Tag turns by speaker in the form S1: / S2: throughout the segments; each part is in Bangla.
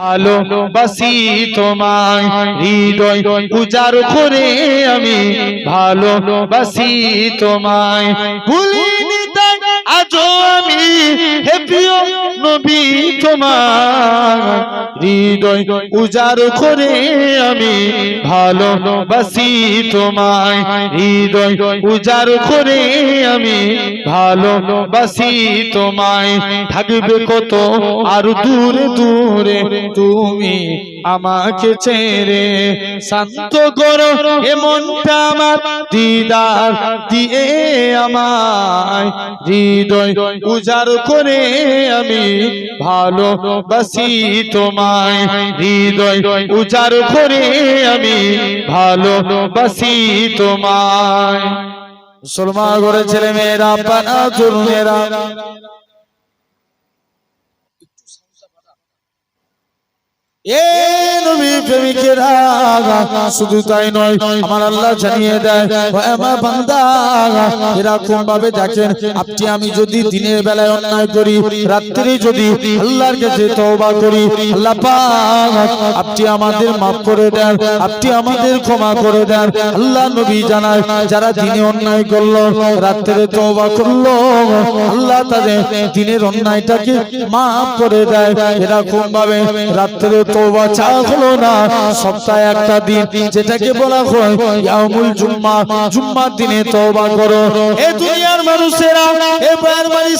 S1: ভালোবাসি তোমায় হৃদয় উজার করে আমি ভালো বাসি তোমায়। ভুলি আমি হে প্রিয় নবী তোমার হৃদয় উজার করে আমি ভালোবাসি তোমায়। হৃদয় উজার করে আমি তোমায়। থাকবে কত আর দূরে দূরে তুমি আমাকে ছেড়ে। শান্ত করো এ মনটা আমার, দিদার দিয়ে আমায়। হৃদয় উজার করে আমি ভালো বসি তোমায়। হৃদয় উজার করে আমি ভালো বসি তোমায়। মুসলমান ঘরে ছেলে মেয়েরা পানা তরুণেরা শুধু তাই নয়, আমার আল্লাহ জানিয়ে দেয় এরকম ভাবে দেখেন, আপনি আমি যদি দিনের বেলায় অন্যায় করি, রাত্রে যদি আল্লাহর কাছে তওবা করি আপনি আমাদের মাফ করে দেন, আপনি আমাদের ক্ষমা করে দেন, আল্লাহ নবী জানায়, যারা দিনে অন্যায় করল, রাত্রে তওবা করল, আল্লাহ তাদের দিনের অন্যায়টাকে মাফ করে দেয়, এরকম ভাবে রাত্রে হলো না। সপ্তাহে একটা দিন যেটাকে বলা হয় জুম্মা। জুম্মার দিনে করো। এ দুনিয়ার মানুষেরা, এ বাড়ি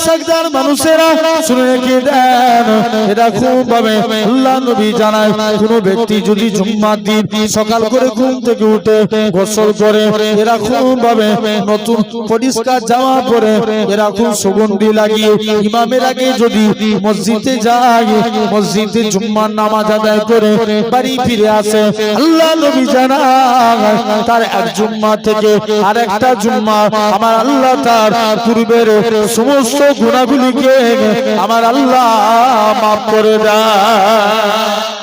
S1: মানুষেরা শুনে দেন। এটা খুব ভাবে আল্লাহ নবী জানায়, কোন ব্যক্তি যদি জুম্মার দিন সকাল করে ঘুম থেকে উঠে গোসল করে, এরা খুব ভাবে নতুন পরিষ্কার জামা পরে, এরা খুব সুগন্ধি লাগিয়ে, ইমামের আগে যদি মসজিদে যায়, মসজিদে জুম্মার নামাজ আদায় করে বাড়ি ফিরে আসে। আল্লাহ নবী জানায় তার এক জুম্মা থেকে আরেকটা জুম্মা আমার আল্লাহ তার পূর্বের সমস্ত গুণাগুলিকে আমার আল্লাহ মাফ করে দেয়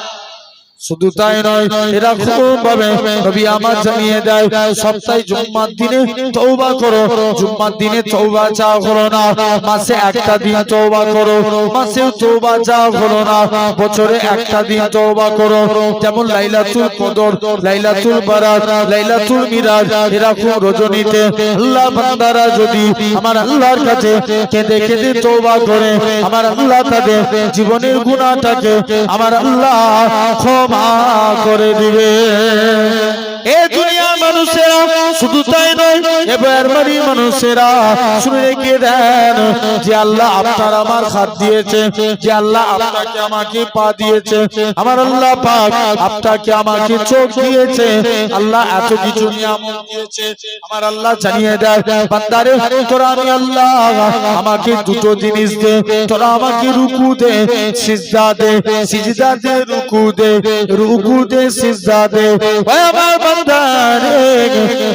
S1: শুধু তাই নয় এরকম ভাবে নবী আমার জানিয়ে দেয়, সপ্তাহে জুম্মার দিনে তওবা করো, জুম্মার দিনে তওবা চা করো না, মাসে একটা দিন তওবা করো, মাসেও তওবা চা করো না, বছরে একটা দিন তওবা করো, যেমন লাইলাতুল কদর, লাইলাতুল বারাত লাইলাতুল মিরাজ এরকম রজনীতে, আল্লাহ বান্দারা যদি আমার আল্লাহর কাছে কেঁদে কেঁদে তওবা করে, আমার আল্লাহ তাদের জীবনের গুনাহটাকে, আমার আল্লাহ ক্ষমা করে দিবে। এ মানুষেরা, শুধু তাই নয়, এবার বাড়ির মানুষেরা, শুনে রেখে দেন যে আল্লাহ আপনার আমার হাত দিয়েছে, যে আল্লাহ আপনাকে আমাকে পা দিয়েছে, আমার আল্লাহ পাক আপনাকে আমাকে চোখ দিয়েছে, আল্লাহ এত কিছু নিয়ামত দিয়েছে, আমার আল্লাহ জানিয়ে দেয়, বান্দারে, তোরা আমি আল্লাহ, আমাকে দুটো জিনিস দে, তোরা আমাকে রুকু দে, সিজদা দে সিজদা দে, রুকু দে রুকু দে, সিজদা দে আমার বান্দারে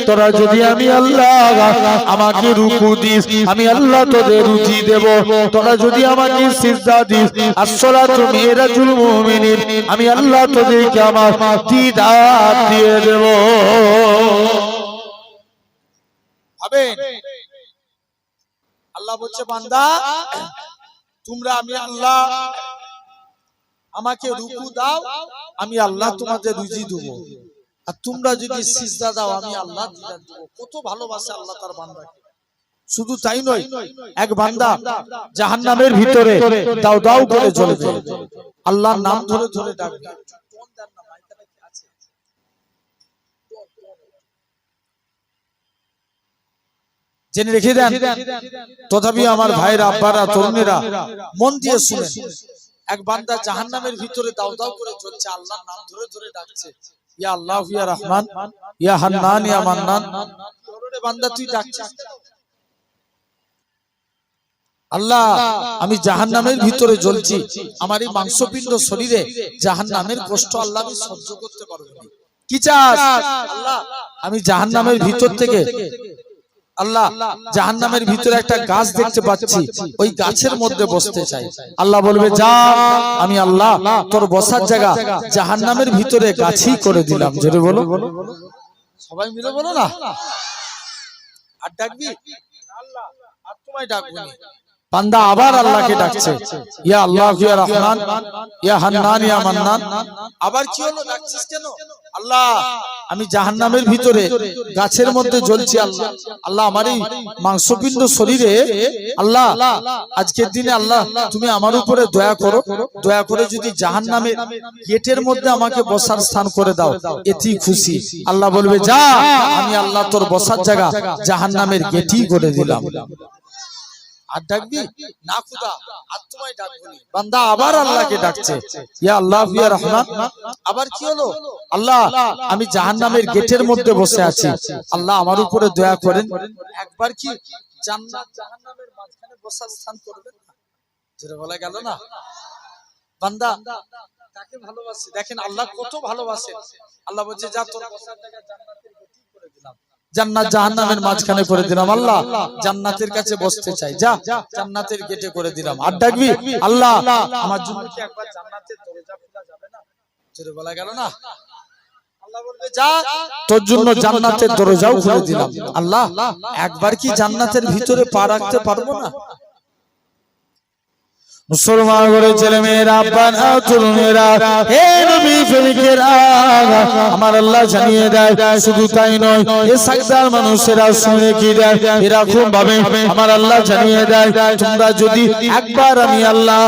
S1: তোরা যদি আমি আল্লাহ আমাকে রুকু দিস, আমি আল্লাহ তোদের রুজি দেব। তোরা যদি আমাকে সিজদা দিস, আসসালাতু মিরাজুল মুমিনিন, আমি আল্লাহ তোদেরকে আমার দিদার দিয়ে দেব।
S2: আল্লাহ বলছে, বান্দা, তোমরা আমি আল্লাহ আমাকে রুকু দাও, আমি আল্লাহ তোমাদের রুজি দেব। আর তোমরা যদি সিজদা দাও আমি আল্লাহ দিদার দেব। কত ভালোবাসে আল্লাহ তার বান্দাকে। শুধু তাই নয় এক বান্দা জাহান্নামের ভিতরে দাও দাও করে চলে যায়। আল্লাহর নাম ধরে ধরে ডাকবে জেনে রেখে দেন তথাপি আমার ভাইরা আব্বারা তরুণেরা মন দিয়ে শুনে এক বান্দা জাহান্নামের ভিতরে দাও দাও করে চলছে আল্লাহর নাম ধরে ধরে ডাকছে। ইয়া আল্লাহ ইয়া রহমান ইয়া হান্নান ইয়া মান্নান। বান্দা তুই ডাকছিস। আল্লাহ আমি জাহান্নামের ভিতরে জ্বলছি। আমার এই মাংসপিণ্ড শরীরে জাহান্নামের কষ্ট আল্লাহ আমি সহ্য করতে পারব। কি চাস? আল্লাহ আমি জাহান্নামের ভিতর থেকে আল্লাহ, জাহান্নামের ভিতরে একটা গাছ দেখতে পাচ্ছি। ওই গাছের মধ্যে বসতে চাই। আল্লাহ বলবে, যা, আমি আল্লাহ, তোর বসার জায়গা জাহান্নামের ভিতরে গাছই করে দিলাম। জোরে বলো। সবাই মিলে বলো না? আর ডাকবি? আল্লাহ, আর তোমায় ডাকবো। বান্দা আবার আল্লাহকে ডাকছে। ইয়া আল্লাহ, ইয়া রহমান, ইয়া হান্নান, ইয়া মান্নান। আবার কি হলো? ডাকছিস কেন? আল্লাহ, আমি জাহান্নামের ভিতরে, গাছের মধ্যে জ্বলছি আল্লাহ। আল্লাহ আমার এই মাংসপিণ্ড শরীরে। আল্লাহ, আজকের দিনে আল্লাহ, তুমি আমার উপরে দয়া করো। দয়া করে যদি জাহান্নামের গেটের মধ্যে আমাকে বসার স্থান করে দাও, এতেই খুশি। আল্লাহ বলবে, যা, আমি আল্লাহ তোর বসার জায়গা জাহান্নামের গেটই করে দিলাম। আর ডাকবি? না খুদা আর তোমায় বান্দা আবার আল্লাহকে ডাকছে। ইয়া আল্লাহ ইয়া রহমান। আবার কি হলো? আল্লাহ আমি জাহান্নামের গেটের মধ্যে বসে আছি। আল্লাহ আমার উপরে দয়া করেন। একবার কি জান্নাত জাহান্নামের মাঝখানে বসার স্থান করবেন না? যেটা বলা গেল না? বান্দা তাকে ভালোবাসে? দেখেন আল্লাহ কত ভালোবাসেন। আল্লাহ বলছে যা তোর বসার জায়গা জান্নাতের জান্নাত জাহান্নামের মাঝখানে করে দিলাম আল্লাহ। জান্নাতের কাছে বসতে চাই। যা জান্নাতের গেটে করে দিলাম। আর ডাকবি আল্লাহ। আমার জন্য কি একবার জান্নাতের দরজা খোলা যাবে না? জোরে বলা গেল না? তোর জন্য জান্নাতের দরজাও খুলে দিলাম। আল্লাহ একবার কি জান্নাতের ভিতরে পা রাখতে পারব না?
S1: মুসলমান করে ছেলে মেয়েরা, আব্বানা তরুণেরা হে নবী প্রেমিকেরা আমার আল্লাহ জানিয়ে দেয়, শুধু তাই নয়, এ সাকদার মানুষেরা শুনে কি দেয়? এরকম ভাবে, আমার আল্লাহ জানিয়ে দেয়, তোমরা যদি একবার আমি আল্লাহ,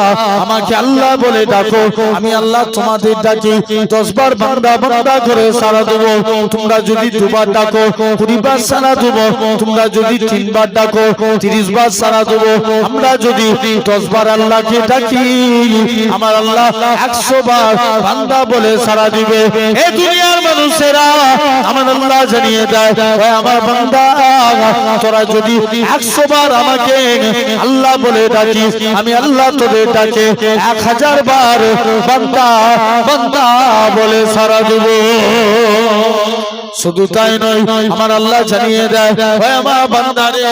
S1: আমাকে আল্লাহ বলে ডাকো, আমি আল্লাহ তোমাদের ডাকি দশ বার বান্দা বান্দা করে সারা দেবো। তোমরা যদি দুবার ডাকো কুড়ি বার সারা দেবো। তোমরা যদি তিনবার ডাকো তিরিশ বার সারা দেবো। আমরা যদি দশ বার আল্লাহকে ডাকি, আমার আল্লাহ একশো বার বান্দা বলে সারা দিবে। এ দুনিয়ার মানুষেরা আমার আল্লাহ জানিয়ে দেয় আমার বান্দা, তোরা যদি একশো বার আমাকে আল্লাহ বলে ডাকিস, আমি আল্লাহ তোদের ডাকে এক হাজার বার বান্দা বান্দা বলে সারা দেব। শুধু তাই নয়, আমার আল্লাহ জানিয়ে দেয় আমার বান্দারে,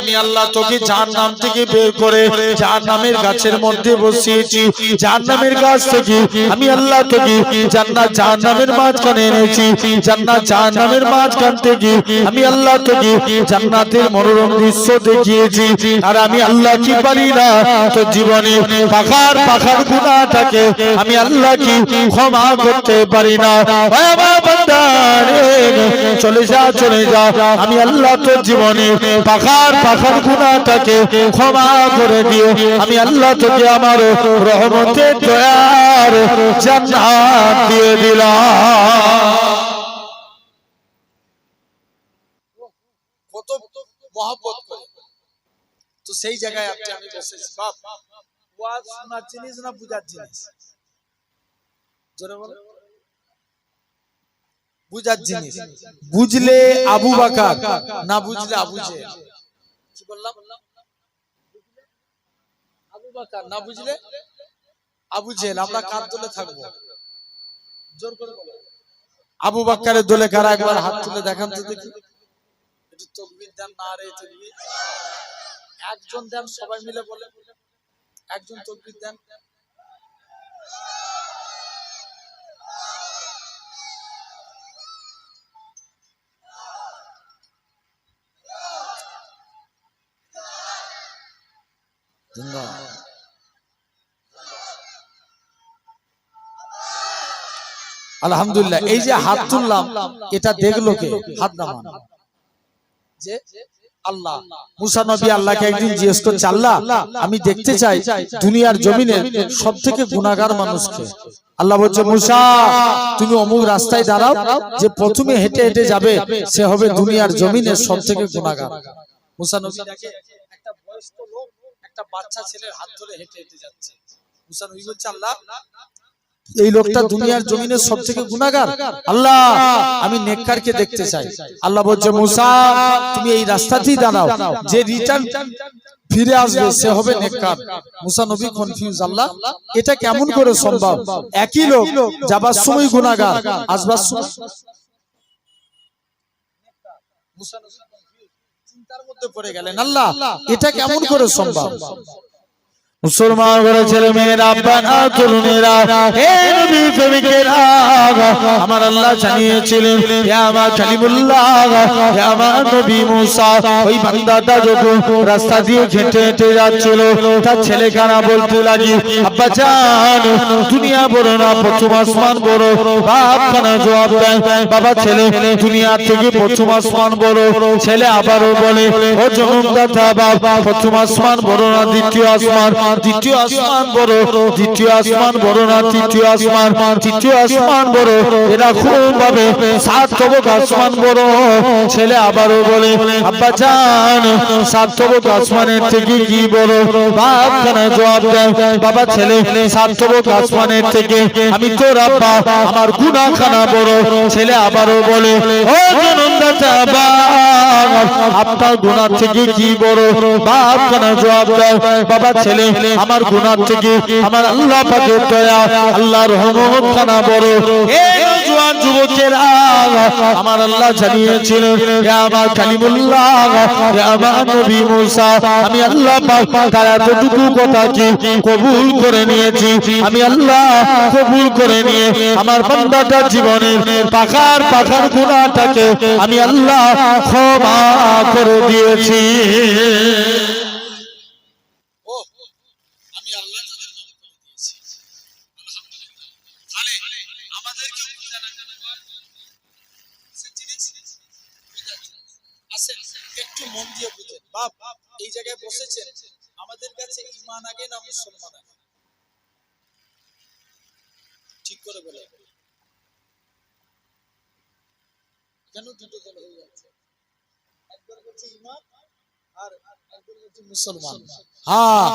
S1: আমি আল্লাহ তোকে যার নাম থেকে বের করে যার নামের গাছের মধ্যে বসিয়েছি। যার নামের গাছ থেকে আমি আল্লাহ তোকে জান্নাত যার নামের মাঝখানে এনেছি। জান্নাত যার নামের মাঝখান থেকে আমি আল্লাহ তোকে জান্নাতের মনোরম দৃশ্য দেখিয়েছি। আর আমি আল্লাহ কি পারি না? তোর জীবনে পাখার পাখার গুণাটাকে আমি আল্লাহ কি ক্ষমা করতে পারি না? আমার বান্দারে চলে যা চলে যা। আমি আল্লাহ তোর জীবনে পাখার পাখার গুণাটাকে ক্ষমা করে দিয়ে আমি আল্লাহ তোকে আমার রহমতের দয়ার জান্নাত দিয়ে দিলাম।
S2: তো সেই জায়গায় আপনি, আমি বসেছি বাপ জিনিস না বুঝার জিনিস? বুঝার জিনিস। বুঝলে আবু বাকার না বুঝলে আবু কি বললাম? আবু বাকার না বুঝলে আবু জেহেল আমরা কার দলে থাকব? জোর করে আবু বাক্কারের দলে কারা একবার হাত তুলে দেখান তো দেখি একটু তকবির দেন না রে তকবির। একজন দেন সবাই মিলে বলে। একজন তকবির দেন। আলহামদুলিল্লাহ এই যে হাত তুললাম এটা দেখল কে হাত নামান যে আল্লাহ মুসা নবী আল্লাহকে একদিন জিজ্ঞেস করছে আল্লাহ আমি দেখতে চাই দুনিয়ার জমিনে সব থেকে গুণাগার মানুষকে। আল্লাহ বলছে মুসা তুমি অমুক রাস্তায় দাঁড়াও যে প্রথমে হেঁটে হেঁটে যাবে সে হবে দুনিয়ার জমিনের সব থেকে গুণাগার মুসা নবী একটা বয়স্ক লোক একটা বাচ্চা ছেলের হাত ধরে হেঁটে হেঁটে যাচ্ছে। মুসা নবী বলছে আল্লাহ এই লোকটা দুনিয়ার জমিনের সব থেকে গুণাগার আল্লাহ আমি নেককারকে দেখতে চাই। আল্লাহ বলছে মুসা তুমি এই রাস্তাতেই দাঁড়াও। যে রিটার্ন ফিরে আসবে সে হবে নেককার। মুসা নবী কনফিউজ আল্লাহ এটা কেমন করে সম্ভব? একই লোক যাবার সময় গুণাগার আসবার সময় মুসা নবী চিন্তার মধ্যে পড়ে গেলেন। আল্লাহ এটা কেমন করে সম্ভব?
S1: মুসলমান ঘরে ছেলে মেয়েরা আব্বানা তরুণেরা হে নবী প্রেমিকেরা আমার আল্লাহ জানিয়েছিলেন, হে আমার কালিমুল্লাহ হে আমার নবী মুসা, ওই বান্দাটা যখন রাস্তা দিয়ে হেঁটে হেঁটে যাচ্ছিল, তার ছেলে কানা বলতে লাগি, আব্বা জান, দুনিয়া বড় না, প্রথম আসমান বড়, বাপ কানা জবাব দেয়, বাবা ছেলে, দুনিয়া থেকে প্রথম আসমান বড়, ছেলে আবারও বলে, ও জনমদাতা বাবা প্রথম আসমান বড় না, দ্বিতীয় আসমান? দ্বিতীয় আসমান বড়। দ্বিতীয় আসমান বড় না, তৃতীয় আসমান? তৃতীয় আসমান বড়। এরকম ভাবে সাত আসমান বড়। ছেলে আবারও বলে, আব্বা জান সাত আসমানের থেকে কি বড়? বাপ কেন জবাব দেয়, বাবা ছেলে সাত আসমানের থেকে আমি তোর আব্বা আমার গুনা বড়। ছেলে আবারও বলে, ও জনমদাতা বাপ আপনার গুনার থেকে কি বড়? বাপ কেন জবাব দেয়, বাবা ছেলে আমার গুনার থেকে আমার আল্লাহ পাকের দয়া, আল্লাহর রহমত খানা বড়। আমার আল্লাহ জানিয়েছিলেন হে আমার কালিমুল্লাহ, হে আমার নবী মুসা, আমি আল্লাহ পাক তার এতটুকু কথা কি কবুল করে নিয়েছি। আমি আল্লাহ কবুল করে নিয়ে আমার বান্দাটার জীবনের পাখার পাখার গুণাটাকে আমি আল্লাহ ক্ষমা করে দিয়েছি
S2: আমি আল্লাহ তাদের মাফ করে দিয়েছি আলহামদুলিল্লাহ তাহলে আমাদেরকে বুঝানো সে জিনিস বুঝাচ্ছে। আসেন একটু মন দিয়ে বুঝেন বাপ এই জায়গায় বসেছেন। আমাদের কাছে ইমান আগে না মুসলমান আগে? ঠিক করে বলে কেন দুটো দল হয়ে যাচ্ছে? একবার বলছে ইমান আর একবার বলছে মুসলমান।
S1: হ্যাঁ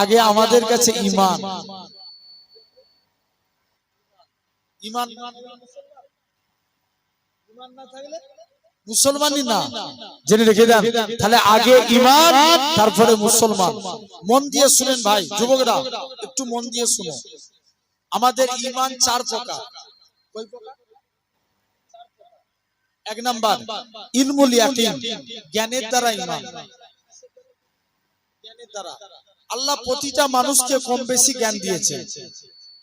S1: আগে আমাদের কাছে ইমান
S2: ইমান ইমান না থাকলে
S1: মুসলমানই না। জেনে রেখে দেন তাহলে আগে ইমান তারপরে মুসলমান।
S2: মন দিয়ে শুনেন ভাই যুবকরা একটু মন দিয়ে শুনো। আমাদের ইমান চার প্রকার? এক নাম্বার ইলমুল ইয়াকিন জ্ঞানের দ্বারা ইমান জ্ঞানের দ্বারা আল্লাহ প্রতিটা মানুষকে কম বেশি জ্ঞান দিয়েছে।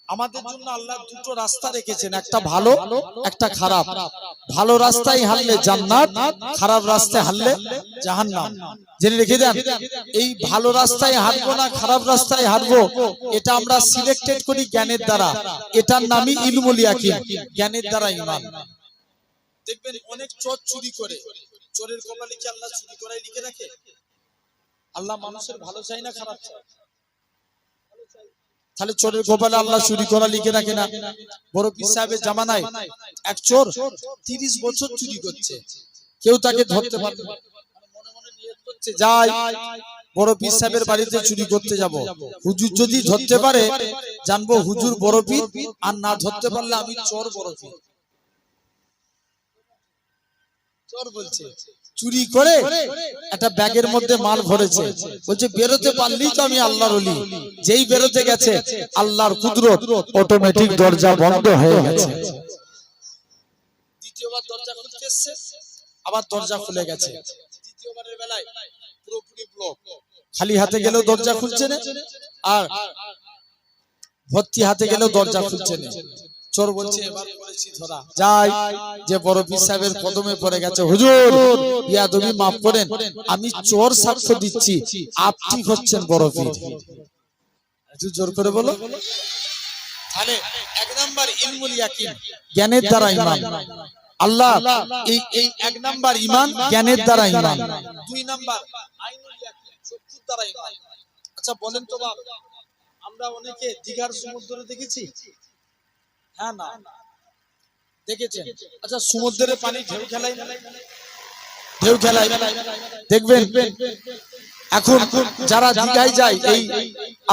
S2: আমাদের জন্য আল্লাহ দুটো রাস্তা রেখেছেন একটা ভালো একটা খারাপ। ভালো রাস্তায় হারলে জান্নাত খারাপ রাস্তায় হারলে জাহান্নাম। জেনে রেখে দেন এই ভালো রাস্তায় হাঁটবো না খারাপ রাস্তায় হাঁটবো এটা আমরা সিলেক্টেড করি জ্ঞানের দ্বারা। এটার নামই ইলমুল ইয়াকিন জ্ঞানের দ্বারা ইমান। দেখবেন অনেক চোর চুরি করে। চোরের কপালে কি আল্লাহ চুরি করাই লিখে রাখে? আল্লাহ মানুষের ভালো চাই না খারাপ চাই? তাহলে চোরের কপালে আল্লাহ চুরি করা লিখে রাখে না। বড় পীর সাহেবের জামানায় এক চোর তিরিশ বছর চুরি করছে। কেউ তাকে ধরতে পারবে যাই, বড় পীর সাহেবের বাড়িতে চুরি করতে যাব। হুজুর যদি ধরতে পারে, জানব হুজুর বড় পীর, আর না ধরতে পারলে আমি চোর বড় পীর। চোর বলছে চুরি করে একটা ব্যাগের মধ্যে মাল ভরেছে। বলছে, বেরোতে পারলেই তো আমি আল্লাহর অলি যেই বেরোতে গেছে, আল্লাহর কুদরত
S1: অটোমেটিক দরজা বন্ধ হয়ে গেছে।
S2: দরজা আবার দরজা খুলে গেছে। খালি হাতে গেলেও দরজা খুলছে না, আর ভর্তি হাতে গেলেও দরজা খুলছে না। চোর বলছে এবার করেছি ধরা। যাই যে বড় পীর সাহেবের কদমে পড়ে গেছে। হুজুর ইয়া তুমি মাফ করেন। আমি চোর সাক্ষ্য দিচ্ছি। আপনি হচ্ছেন বড় পীর। জোর করে বলো। তাহলে এক নাম্বার ইলমুল ইয়াকিন জ্ঞানের দ্বারা ইমান। আল্লাহ এই এই এক নাম্বার ইমান জ্ঞানের দ্বারা ইমান। দুই নাম্বার আইনুল ইয়াকিন চক্ষুর দ্বারা ইমান। আচ্ছা বলেন তো বাপ আমরা অনেকে দিঘার সমুদ্রে দেখেছি? হ্যাঁ না। দেখেছেন? আচ্ছা সমুদ্রের পানি ঢেউ ঢেউ দেখবেন এখন যারা দীঘায় যায় এই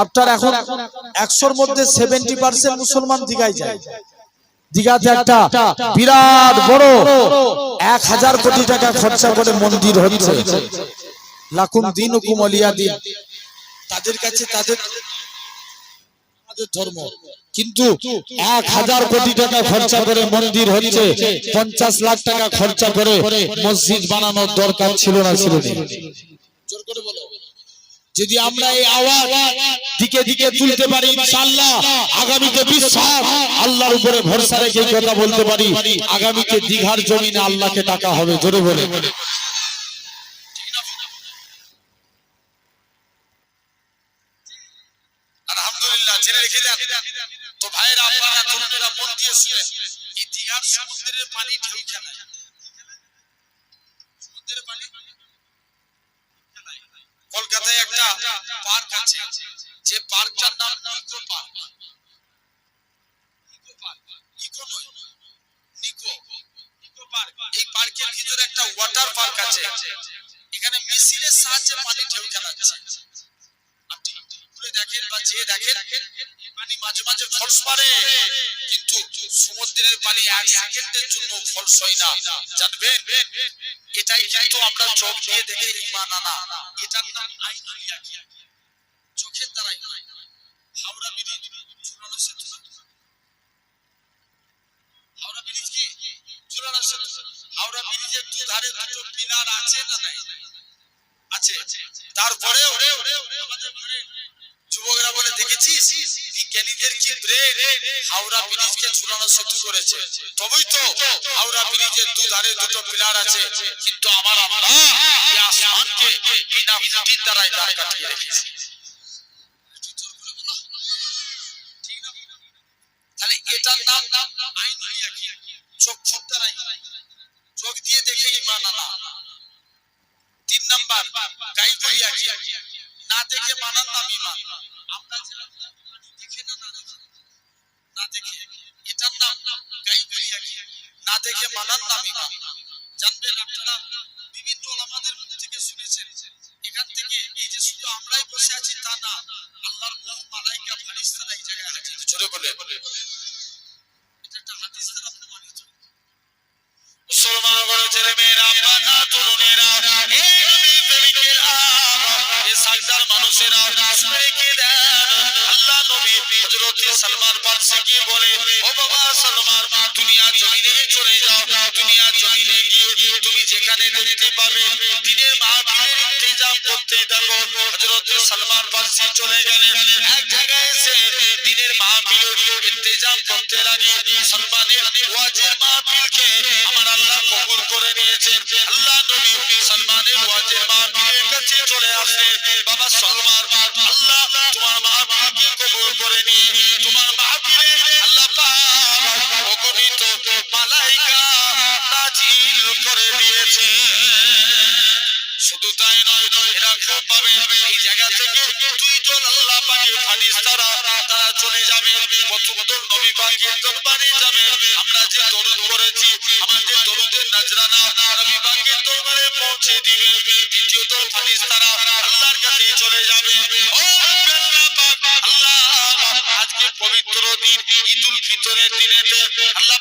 S2: আপনার এখন একশোর মধ্যে সেভেন্টি পার্সেন্ট মুসলমান দীঘায় যায়। দীঘাতে একটা বিরাট বড় এক হাজার কোটি টাকা খরচা করে মন্দির হচ্ছে। লাকুম দিন হুকুম অলিয়া দিন। তাদের কাছে তাদের ধর্ম। কিন্তু এক হাজার কোটি টাকা খরচা করে মন্দির হচ্ছে, পঞ্চাশ লাখ টাকা খরচা করে মসজিদ বানানোর দরকার ছিল না, ছিল
S3: যদি আমরা এই আওয়াজ দিকে দিকে তুলতে পারি আগামীতে বিশ্বাস, আল্লাহর উপরে ভরসা রেখে কথা বলতে পারি, আগামীতে দিঘার জমিনে আল্লাহকে টাকা হবে, জোরে বলে
S1: আলহামদুলিল্লাহ জেনে রেখে দেন তো ভাইরা আপনারা তরুণেরা মন দিয়ে শুনে এই দীঘার সমুদ্রের পানি ঢেউ খেলায় সমুদ্রের পানি কলকাতায় একটা পার্ক আছে যে পার্কটার নাম Nicco park. Nicco park. Nicco Nicco. Nicco park. এই পার্কের ভিতরে একটা ওয়াটার পার্ক আছে। এখানে মেশিনের সাহায্যে পানি ঢেউ খেলাচ্ছে। আপনি দেখেন বা চেয়ে দেখেন, পানি মাঝে মাঝে ফলস মারে কিন্তু সমুদ্রের পানি এক সেকেন্ডের জন্য ফলস হয় না। জানবেন? এটাই কিন্তু আমরা চোখ দিয়ে দেখে ইমান আনা। এটার নাম আইন হাওড়া ব্রিজকে ঝুলানো সেতু করেছে। তবেই তো হাওড়া ব্রিজের দুধারে দুটো পিলার আছে। কিন্তু আমার আল্লাহ এই আসমানকে বিনা খুঁটির দ্বারাই দাঁড় কাটিয়ে রেখেছে। তাহলে এটার নাম আইন চক্ষুর দ্বারাই। চোখ দিয়ে দেখে ইমান আনা তিন নাম্বার গাই করিয়া কি? না দেখে মানার নাম ইমান আমরা না দেখে এটার নাম গাই করিয়া কি? না দেখে মানার নাম ইমান জানবেন আপনারা বিভিন্ন ওলামাদের মুখ থেকে শুনেছেন এখান থেকে এই যে শুধু আমরাই বসে আছি তা না আল্লাহর বহু মালাইকা ফারিস্তারা এই জায়গায় হাজির জোরে বলে এটা একটা হাদিস দ্বারা প্রমাণিত মুসলমান বড় ছেলে মেয়েরা বাধা তরুণেরা মানুষেরা দেন আল্লাহ নবী হযরত সালমান ফারসি বলে, ও বাবা, সালমান দুনিয়া জমিনে চলে যাও। দুনিয়া জমিনে গিয়ে তুমি যেখানে দেখতে পাবে, দিনের মাহফিলের ইন্তজাম করতে থাকো। হযরত সালমান ফারসি চলে গেলেন। এক জায়গায় এসে দিনের মাহফিলের ইন্তজাম করতে লাগে সালমানের ওয়াজের মাহফিলকে আমার আল্লাহ কবুল করে নিয়েছেন। আল্লাহ নবী সালমানের ওয়াজের মাহফিলের কাছে চলে আসে বাবা সালমান পাবে, এই জায়গা থেকে দুইজন আল্লাহ পাকের ফারিস্তারা তারা চলে যাবে দল নবী পাকের দরবারে যাবে। আমরা যে দরুদ করেছি আমাদের দরুদের নাজরানা নবী পাকের দরবারে পৌঁছে দিবে। দ্বিতীয় দল ফারিস্তারা আল্লাহর কাছে চলে যাবে। ও পবিত্র দিন, ঈদুল ফিতরের দিনেতে আল্লাহ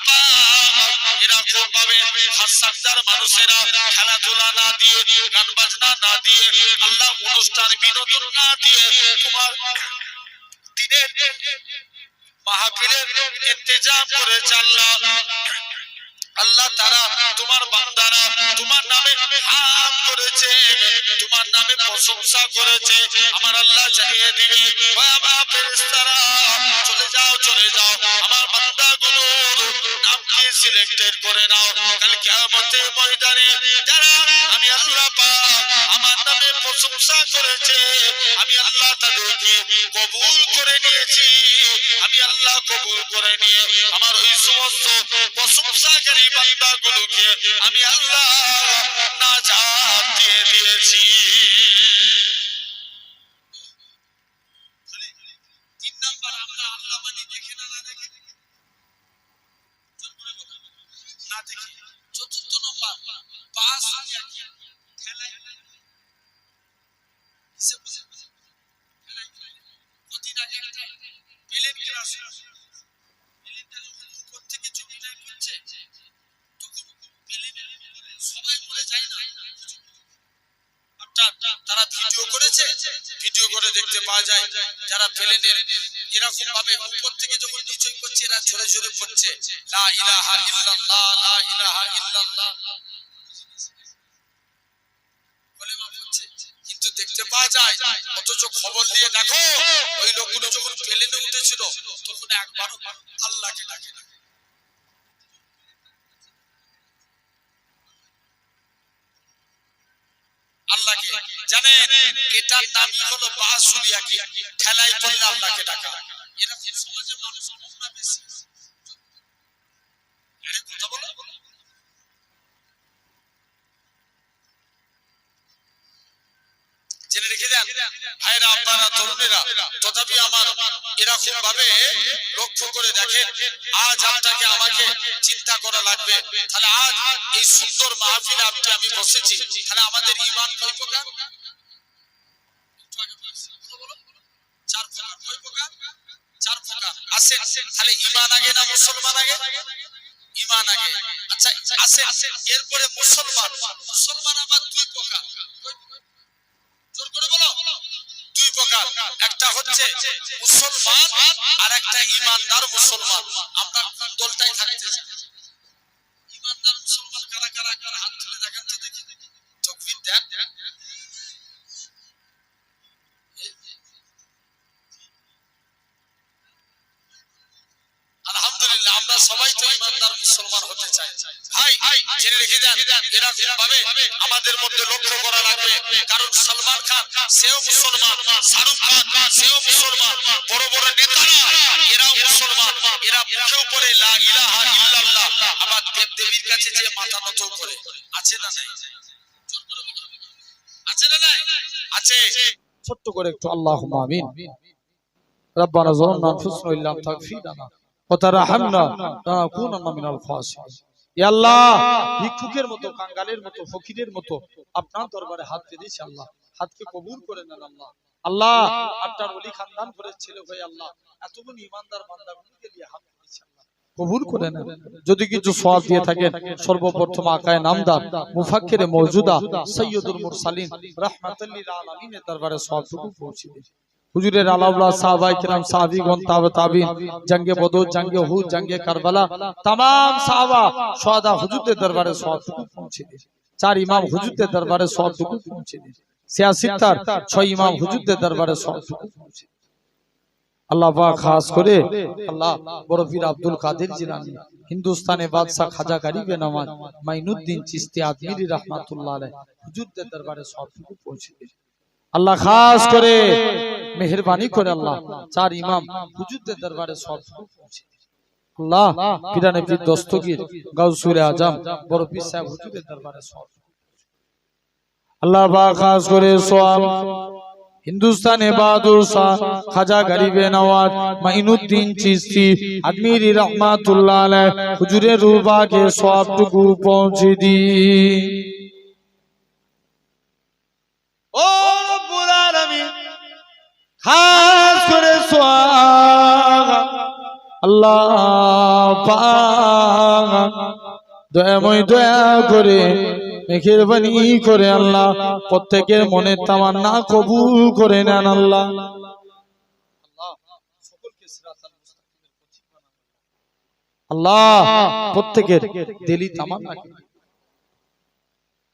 S1: এরা খুব পাবে। হাসাদার মানুষেরা খেলাধুলা না দিয়ে, গান বাজনা না দিয়ে অনুষ্ঠান বিনোদন না দিয়ে তোমার দিনের মাহফিলের ইন্তজাম করেছে আল্লাহ। আল্লাহ তারা তোমার বান্দারা তোমার নামে হাম করেছে, তোমার নামে প্রশংসা করেছে। আমার আল্লাহ জানিয়ে দিবে চলে যাও চলে যাও। আমার বান্দাগুলোর নামকে সিলেক্টেড করে নাও। কাল কিয়ামতের ময়দানে যারা করেছে। আমি আল্লাহ তাদেরকে কবুল করে নিয়েছি। আমি আল্লাহ কবুল করে নিয়ে আমার ওই সমস্ত প্রশংসাকারী তারা ভিডিও করেছে, ভিডিও করে দেখতে পাওয়া যায়, যারা প্লেনের এরকম ভাবে উপর থেকে যখন করছে এরা জোরে জোরে পড়ছে। কিন্তু দেখতে
S2: পাওয়া যায়, অথচ খবর দিয়ে দেখো, ওই লোকগুলো যখন প্লেনে উঠেছিল, তখন একবার আল্লাহকে ডাকে না আল্লাহকে জানেন এটার নামই হলো বাসুলিয়া কি ঠেলাই পড়লে ডাকা। এরকম সমাজে মানুষ বেশি। জেনে রেখে দেন, ভাইরা, আপনারা, তরুণেরা, তথাপি আমার এরকম ভাবে লক্ষ্য করে দেখেন, আজ আপনাকে আমাকে চিন্তা করা লাগবে। তাহলে আজ এই সুন্দর মাহফিলে আপনি, আমি বসেছি। তাহলে আমাদের ইমান কয় একটু আগে বলেছি, বলো, বলো। চার প্রকার কয় প্রকার চার প্রকার আসেন, তাহলে ইমান আগে না মুসলমান আগে? ইমান আগে। আচ্ছা এরপরে মুসলমান। মুসলমান আবার দুই প্রকার। জোর করে বলো। দুই প্রকার। একটা হচ্ছে মুসলমান আর একটা ইমানদার মুসলমান। আমরা দলটাই থাকতে চাই? সবাই তো ইমানদার মুসলমান হতে চাই ভাই জেনে রেখে দেন এরকম ভাবে আমাদের মধ্যে লক্ষ্য করা লাগবে কারণ সালমান খান সেও মুসলমান শাহরুখ খান সেও মুসলমান বড় বড় নেতারা এরাও মুসলমান এরা মুখে উপরে লা ইলাহা ইল্লাল্লাহ আবার দেব দেবীর কাছে যে মাথা নত করে আছে না নাই জোর করে বলো। আছে না নাই আছে
S1: ছোট্ট করে একটু আল্লাহ আমিন ربنا ظلمنا انفسنا وان لم تغفر لنا ভিক্ষুকের মতো, কাঙ্গালের মতো, ফকিরের মতো, আপনার দরবারে হাত পেয়েছি আল্লাহ। হাতকে কবুল করে নেন আল্লাহ। আল্লাহ আপনার অলি খান করে ছেলে হয়ে আল্লাহ, এতগুন ইমানদার বান্দাগুলিকে দিয়ে হাত পেয়েছি কবুল করে নেন। যদি কিছু সওয়াব দিয়ে থাকেন, সর্বপ্রথম আকায় নামদার মুফাক্ষের মৌজুদা সৈয়দুল মুরসালিন রহমাতুল্লিল লিল আলামিনের দরবারে সওয়াবটুকু পৌঁছে দিন। হুজুরের আলাউল্লাহ সাহাবাই কিরাম সাহাবীগণ তাবে তাবিন জঙ্গে বদর জঙ্গে হুদ জঙ্গে কারবালা तमाम সাহাবা সোহাদা হুজুরদের দরবারে সওয়াবটুকু পৌঁছে দিন চার ইমাম হুজুরদের দরবারে সওয়াবটুকু পৌঁছে দিন সিয়াসিত্তার ছয় ইমাম হুজুরদের দরবারে সওয়াবটুকু পৌঁছে দিন আল্লাহ পাক খাস করে আল্লাহ বড় পীর আব্দুল কাদের জিলানী হিন্দুস্তানে বাদশা খাজা গরিবে নওয়াজ মাইনুদ্দিন চিশতি আজমিরি রাহমাতুল্লাহ আলাইহি হুজুরদের দরবারে সওয়াবটুকু পৌঁছে দিন আল্লাহ খাস করে মেহেরবানি করে আল্লাহ। চার ইমাম হুজুরদের দরবারে সওয়াবটুকু পৌঁছে আল্লাহ পিরানে পীর দস্তগীর গাউসুরে আজম বড় পীর সাহেব হুজুরের দরবারে সওয়াব আল্লাহ পাক খাস করে সওয়াব হিন্দুস্তানে বাহাদুর শাহ খাজা গরিবে নওয়াজ মাইনুদ্দিন চিশতি আজমিরি রহমাতুল্লাহ আলাইহি হুজুরের রুবাকে সবটুকু পৌঁছে দি ও খাস করে আল্লাহ দয়াময় দয়া করে মেহেরবানি করে আল্লাহ প্রত্যেকের মনে তামান্না কবুল করে নেন আল্লাহ। আল্লাহ প্রত্যেকের দিলি তামান্না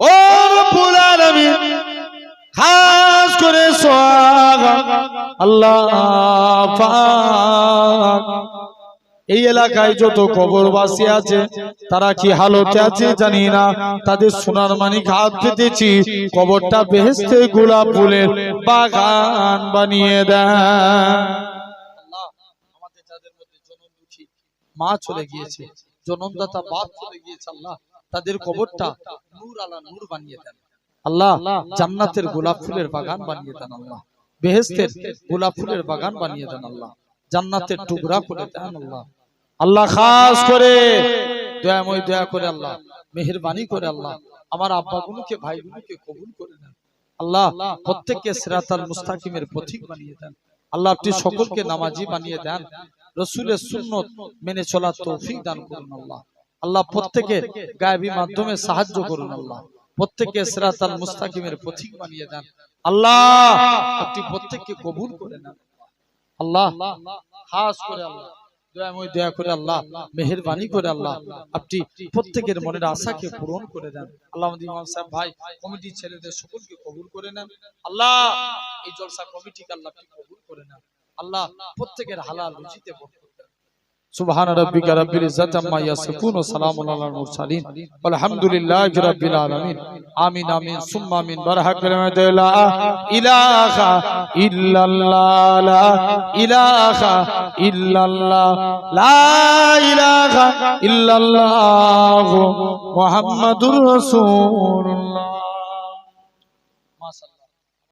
S1: ও রব্বুল আলামিন, খাস করে আল্লাহ এই এলাকায় যত কবরবাসী আছে, তারা কি হালতে আছে জানি না। তাদের সোনার মানিক হাত পেতেছি, কবরটা বেহেস্তে গোলাপ ফুলের বাগান বানিয়ে দেয় মা চলে গিয়েছে। জনমদাতা বাপ চলে গিয়েছে, আল্লাহ। তাদের কবরটা নূর আলা নূর বানিয়ে দেন। আল্লাহ জান্নাতের গোলাপ ফুলের বাগান বানিয়ে দেন আল্লাহ। বেহেস্তের গোলাপ ফুলের বাগান বানিয়ে দেন আল্লাহ। জান্নাতের টুকরা করে দেন আল্লাহ। আল্লাহ খাস করে। দয়াময় দয়া করে আল্লাহ। মেহেরবানি করে আল্লাহ। আমার আব্বাগুলোকে ভাইগুলোকে কবুল করে নেন। আল্লাহ প্রত্যেককে সিরাতাল মুস্তাকিমের পথিক বানিয়ে দেন। আল্লাহ আপনি সকলকে নামাজি বানিয়ে দেন। রসুলের সুন্নত মেনে চলার তৌফিক দান করুন আল্লাহ। আল্লাহ প্রত্যেকে গায়েবী মাধ্যমে সাহায্য করুন আল্লাহ। প্রত্যেককে সিরাতাল মুস্তাকিমের পথিক বানিয়ে দেন। আল্লাহ! আপনি প্রত্যেককে কবুল করে নেন। আল্লাহ। খাস করে আল্লাহ। দয়াময় দয়া করে আল্লাহ। মেহেরবানি করে আল্লাহ। আপনি প্রত্যেকের মনের আশাকে পূরণ করে দেন। আল্লাহ ইমাম সাহেব ভাই কমিটি ছেলেদের সকলকে কবুল করে নেন। আল্লাহ! এই জলসা কমিটিকে আল্লাহ কবুল করে নেন। আল্লাহ! প্রত্যেকের হালাল রুজিতে বরকত দেন সুবহান রাব্বিকা রাব্বিল ইজ্জাতি আম্মা ইয়াসিফুন ওয়া সালামুন আলাল মুরসালিন। আলহামদুলিল্লাহি রাব্বিল আলামিন। আমিন আমিন, সুম্মা, আমিন। বারহা কালিমাতু লা ইলাহা ইল্লাল্লাহ, লা ইলাহা ইল্লাল্লাহ, লা ইলাহা ইল্লাল্লাহ, মুহাম্মাদুর রাসূলুল্লাহ।